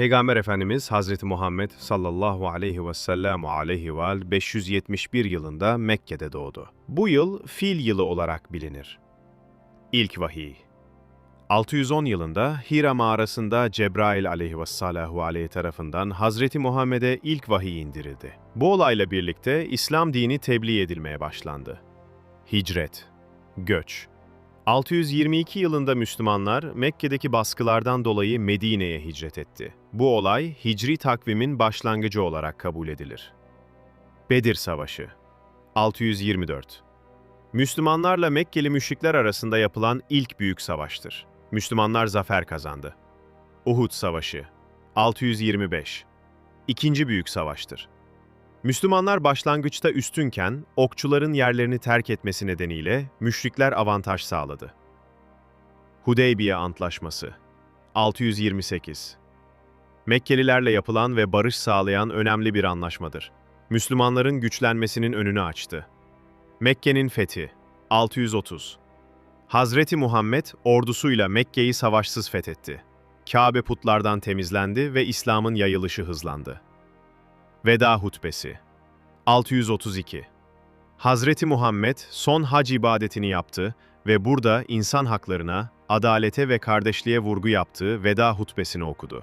Peygamber Efendimiz Hazreti Muhammed sallallahu aleyhi ve sellem aleyhi ve al 571 yılında Mekke'de doğdu. Bu yıl Fil yılı olarak bilinir. İlk vahiy 610 yılında Hira mağarasında Cebrail aleyhissalâhu aleyhi tarafından Hazreti Muhammed'e ilk vahiy indirildi. Bu olayla birlikte İslam dini tebliğ edilmeye başlandı. Hicret, göç, 622 yılında Müslümanlar Mekke'deki baskılardan dolayı Medine'ye hicret etti. Bu olay Hicri takvimin başlangıcı olarak kabul edilir. Bedir Savaşı 624 Müslümanlarla Mekkeli müşrikler arasında yapılan ilk büyük savaştır. Müslümanlar zafer kazandı. Uhud Savaşı 625 İkinci büyük savaştır. Müslümanlar başlangıçta üstünken okçuların yerlerini terk etmesi nedeniyle müşrikler avantaj sağladı. Hudeybiye Antlaşması 628 Mekkelilerle yapılan ve barış sağlayan önemli bir anlaşmadır. Müslümanların güçlenmesinin önünü açtı. Mekke'nin fethi 630 Hazreti Muhammed ordusuyla Mekke'yi savaşsız fethetti. Kabe putlardan temizlendi ve İslam'ın yayılışı hızlandı. Veda Hutbesi 632 Hazreti Muhammed son hac ibadetini yaptı ve burada insan haklarına, adalete ve kardeşliğe vurgu yaptığı veda hutbesini okudu.